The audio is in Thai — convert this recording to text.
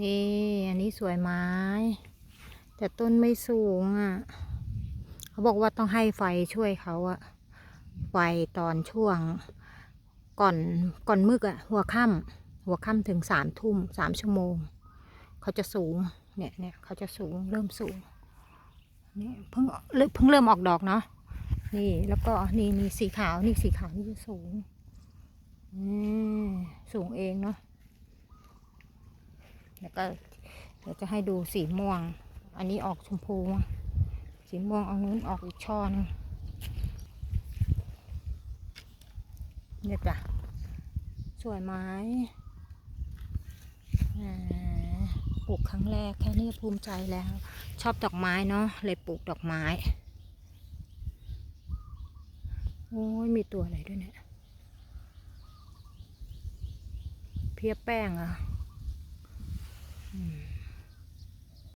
นี่อันนี้สวยไม้ แต่ต้นไม่สูงอะ เขาบอกว่าต้องให้ไฟช่วยเขาอะไฟตอนช่วง ก่อนก่อนมึกอะหัวค่ำหัวค่ำถึงสามทุ่มสามชั่วโมง เขาจะสูงเนี่ยเนี่ยเขาจะสูงเริ่มสูงนี่เพิ่งเริ่มเพิ่งเริ่มออกดอกเนาะนี่แล้วก็นี่นี่สีขาวนี่สีขาวนี่จะสูงอืมสูงเองเนาะ แล้วก็เดี๋ยวจะให้ดูสีม่วง อันนี้ออกชมพู สีม่วงเอานู้นออกอีกช่อนึงเนี่ยจ้ะสวยไหมปลูกครั้งแรกแค่นี้ภูมิใจแล้ว ชอบดอกไม้เนาะเลยปลูกดอกไม้ โอ้ยมีตัวอะไรด้วยเนี่ย เพียแป้งเหรอะ ม